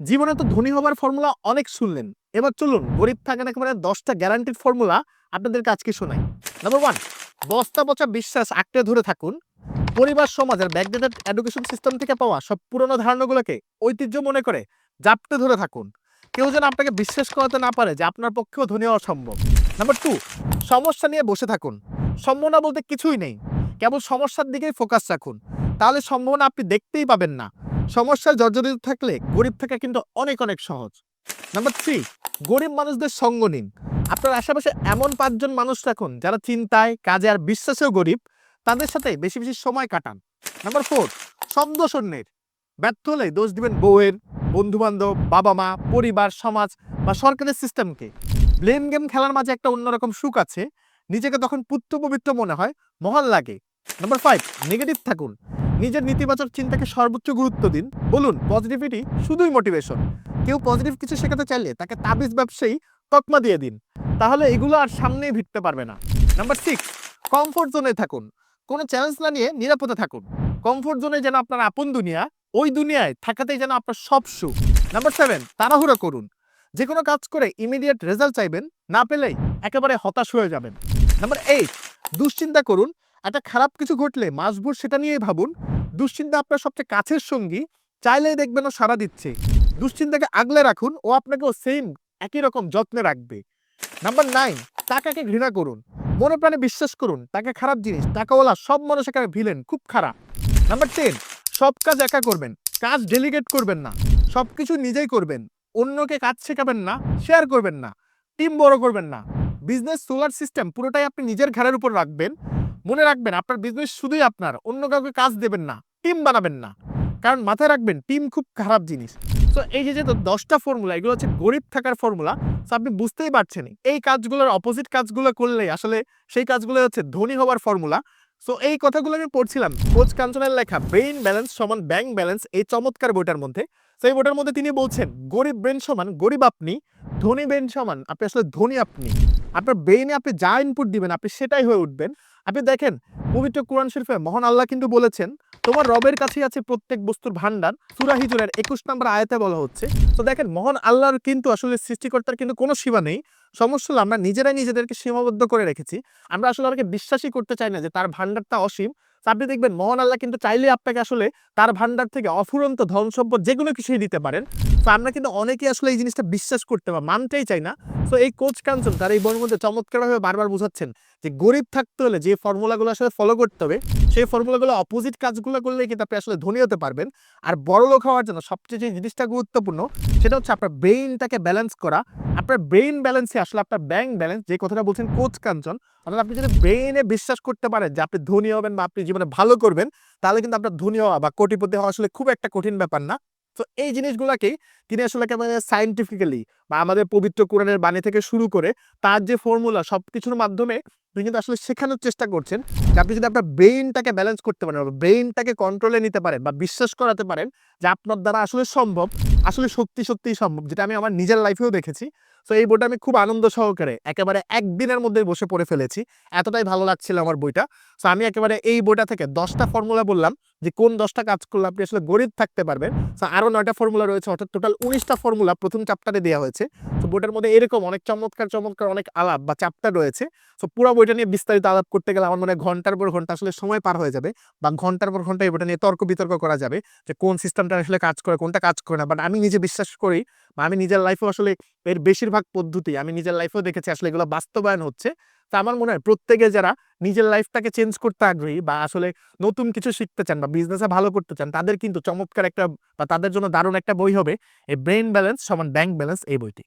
জীবনে তো ধনী হবার ফর্মুলা অনেক শুনলেন। এবার চলুন, গরিব থাকেন একেবারে দশটা গ্যারান্টিড ফর্মুলা আপনাদেরকে আজকে শোনাই। নাম্বার ওয়ান বস্তা পচা বিশ্বাস আঁকড়ে ধরে থাকুন। পরিবার সমাজের ব্যাকডেটেড এডুকেশন সিস্টেম থেকে পাওয়া সব পুরনো ধারণাগুলোকে ঐতিহ্য মনে করে জাপটে ধরে থাকুন। কেউ যেন আপনাকে বিশ্বাস করাতে না পারে যে আপনার পক্ষেও ধনী হওয়া সম্ভব। নাম্বার টু সমস্যা নিয়ে বসে থাকুন। সম্ভাবনা বলতে কিছুই নেই। কেবল সমস্যার দিকেই ফোকাস রাখুন। তাহলে সম্ভাবনা আপনি দেখতেই পাবেন না। সমস্যায় জর্জরিত থাকলে গরিব থাকা কিন্তু অনেক অনেক সহজ। নাম্বার থ্রি গরিব মানুষদের সঙ্গ নিন। আপনার আশেপাশে এমন পাঁচজন মানুষ রাখুন যারা চিন্তায়, কাজে আর বিশ্বাসেও গরিব। তাদের সাথে বেশি বেশি সময় কাটান। নাম্বার ফোর শব্দ শূন্যের ব্যর্থ হলে দোষ দিবেন বউয়ের বন্ধু বান্ধব বাবা মা পরিবার, সমাজ বা সরকারের সিস্টেমকে। ব্লেম গেম খেলার মাঝে একটা অন্যরকম সুখ আছে। নিজেকে তখন পুত্র পবিত্র মনে হয়, মহান লাগে। নাম্বার ফাইভ নেগেটিভ থাকুন। নিজের নেতিবাচক চিন্তাকে সর্বোচ্চ গুরুত্ব দিন। বলুন পজিটিভিটি শুধুই মোটিভেশন কেউ পজিটিভ কিছু শেখাতে চাইলে তাকে তাবিজ ব্যবসায়ী তকমা দিয়ে দিন। তাহলে এগুলো আর সামনেই ভিড়তে পারবে না। নাম্বার সিক্স কমফোর্ট জোনে থাকুন। কোনো চ্যালেঞ্জ না নিয়ে নিরাপদে থাকুন। কমফোর্ট জোনে যেন আপনার আপন দুনিয়া, ওই দুনিয়ায় থাকাতেই যেন আপনার সব সুখ। নাম্বার সেভেন তাড়াহুড়ো করুন। যে কোনো কাজ করে ইমিডিয়েট রেজাল্ট চাইবেন, না পেলেই একেবারে হতাশ হয়ে যাবেন। নাম্বার এইট দুশ্চিন্তা করুন। একটা খারাপ কিছু ঘটলে মাসভর সেটা নিয়েই ভাবুন। দুশ্চিন্তা আপনার সবচেয়ে কাছের সঙ্গী, চাইলেই দেখবেন ও সারা দিচ্ছে। দুশ্চিন্তাকে আগলে রাখুন, ও আপনাকেও সেম একই রকম যত্নে রাখবে। নাম্বার নাইন টাকাকে ঘৃণা করুন। মনে প্রাণে বিশ্বাস করুন টাকা খারাপ জিনিস, টাকাওয়ালা সব মানুষ এখানে ভিলেন খুব খারাপ। নাম্বার টেন সব কাজ একা করবেন, কাজ ডেলিগেট করবেন না। সব কিছু নিজেই করবেন, অন্যকে কাজ শেখাবেন না শেয়ার করবেন না টিম বড় করবেন না। বিজনেস সোলার সিস্টেম পুরোটাই আপনি নিজের ঘাড়ের উপর রাখবেন। মনে রাখবেন, আপনার বিজনেস শুধুই আপনার, অন্য কাউকে কাজ দেবেন না টিম বানাবেন না। কারণ মাথায় রাখবেন টিম খুব খারাপ জিনিস। তো এই যে যে দশটা ফর্মুলা এগুলো হচ্ছে গরিব থাকার ফর্মুলা তো আপনি বুঝতেই পারছেন। এই কাজগুলোর অপোজিট কাজগুলো করলে আসলে সেই কাজগুলো হচ্ছে ধনী হওয়ার ফর্মুলা সো এই কথাগুলো আমি পড়ছিলাম, কোচ কাঞ্চনের লেখা ব্রেইন ব্যালেন্স সমান ব্যাংক ব্যালেন্স এই চমৎকার বইটার মধ্যে। সেই বইটার মধ্যে তিনি বলছেন, গরিব ব্রেন সমান, গরিব আপনি, ধনী ব্রেন সমান, আপনি আসলে ধনী আপনি। আপনার ব্রেইনে আপনি যা ইনপুট দিবেন, আপনি সেটাই হয়ে উঠবেন। আপনি দেখেন, পবিত্র কোরআন শরীফে মহান আল্লাহ কিন্তু বলেছেন, তোমার রবের কাছেই আছে প্রত্যেক বস্তুর ভান্ডার সুরা হিজুরের একুশ নম্বর আয়াতে বলা হচ্ছে, তো দেখেন, মহান আল্লাহর কিন্তু আসলে সৃষ্টিকর্তার কিন্তু কোনো সীমা নেই। সমস্যা হলো আমরা নিজেরাই নিজেদেরকে সীমাবদ্ধ করে রেখেছি। আমরা আসলে আমাকে বিশ্বাসই করতে চাই না যে তার ভান্ডারটা অসীম। আপনি দেখবেন, মহান আল্লাহ কিন্তু চাইলে আপনাকে আসলে তার ভান্ডার থেকে অফুরন্ত ধন সম্পদ যে কোনো কিছুই দিতে পারেন তো আমরা কিন্তু অনেকেই আসলে এই জিনিসটা বিশ্বাস করতে বা মানতেই চাই না। তো এই কোচ কাঞ্চন তার এই বইয়ের মধ্যে চমৎকারভাবে বারবার বোঝাচ্ছেন যে গরিব থাকতে হলে যে ফর্মুলাগুলো আসলে ফলো করতে হবে, সেই ফর্মুলাগুলো অপোজিট কাজগুলো করলে কিন্তু আপনি আসলে ধনী হতে পারবেন। আর বড় লোক হওয়ার জন্য সবচেয়ে যে জিনিসটা গুরুত্বপূর্ণ, সেটা হচ্ছে আপনার ব্রেইনটাকে ব্যালেন্স করা। আপনার ব্রেইন ব্যালেন্সে আসলে আপনার ব্যাংক ব্যালেন্স যে কথাটা বলছেন কোচ কাঞ্চন, অর্থাৎ আপনি যদি ব্রেইনে বিশ্বাস করতে পারেন যে আপনি ধনী হবেন বা আপনি জীবনে ভালো করবেন, তাহলে কিন্তু আপনার ধনী হওয়া বা কোটিপতি হওয়া আসলে খুব একটা কঠিন ব্যাপার না। তো এই জিনিসগুলাকেই তিনি আসলে একেবারে সাইন্টিফিক্যালি বা আমাদের পবিত্র কোরআনের বাণী থেকে শুরু করে তার যে ফর্মুলা সব কিছুর মাধ্যমে তিনি কিন্তু আসলে শেখানোর চেষ্টা করছেন যে আপনি যদি আপনার ব্রেইনটাকে ব্যালেন্স করতে পারেন বা ব্রেইনটাকে কন্ট্রোলে নিতে পারেন বা বিশ্বাস করাতে পারেন যে আপনার দ্বারা আসলে সম্ভব, আসলে সত্যি সত্যিই সম্ভব, যেটা আমি আমার নিজের লাইফেও দেখেছি। তো এই বইটা আমি খুব আনন্দ সহকারে একেবারে একদিনের মধ্যে বসে পড়ে ফেলেছি। এতটাই ভালো লাগছিল আমার বইটা। তো আমি একেবারে এই বইটা থেকে দশটা ফর্মুলা বললাম। যে কোন দশটা কাজ করলে আপনি আসলে গরিব থাকতে পারবেন। তো আরও নয়টা ফর্মুলা রয়েছে, অর্থাৎ টোটাল উনিশটা ফর্মুলা প্রথম চ্যাপ্টারে দেওয়া হয়েছে। তো বইটার মধ্যে এরকম অনেক চমৎকার চমৎকার অনেক আলাপ বা চ্যাপ্টার রয়েছে। তো পুরো বইটা নিয়ে বিস্তারিত আলাপ করতে গেলে আমার মনে হয় ঘণ্টার পর ঘণ্টা আসলে সময় পার হয়ে যাবে বা ঘণ্টার পর ঘণ্টা এই বইটা নিয়ে তর্ক বিতর্ক করা যাবে যে কোন সিস্টেমটা আসলে কাজ করে, কোনটা কাজ করে না। বাট আমি নিজে বিশ্বাস করি বা আমি নিজের লাইফেও আসলে এর বেশিরভাগ পদ্ধতি, আমি নিজের লাইফেও দেখেছি আসলে এগুলো বাস্তবায়ন হচ্ছে। তো আমার মনে হয় প্রত্যেকে যারা নিজের লাইফটাকে চেঞ্জ করতে আগ্রহী বা আসলে নতুন কিছু শিখতে চান বা বিজনেসে ভালো করতে চান, তাদের কিন্তু চমৎকার একটা বা তাদের জন্য দারুণ একটা বই হবে, এই ব্রেন ব্যালেন্স সমান ব্যাংক ব্যালেন্স এই বইটি।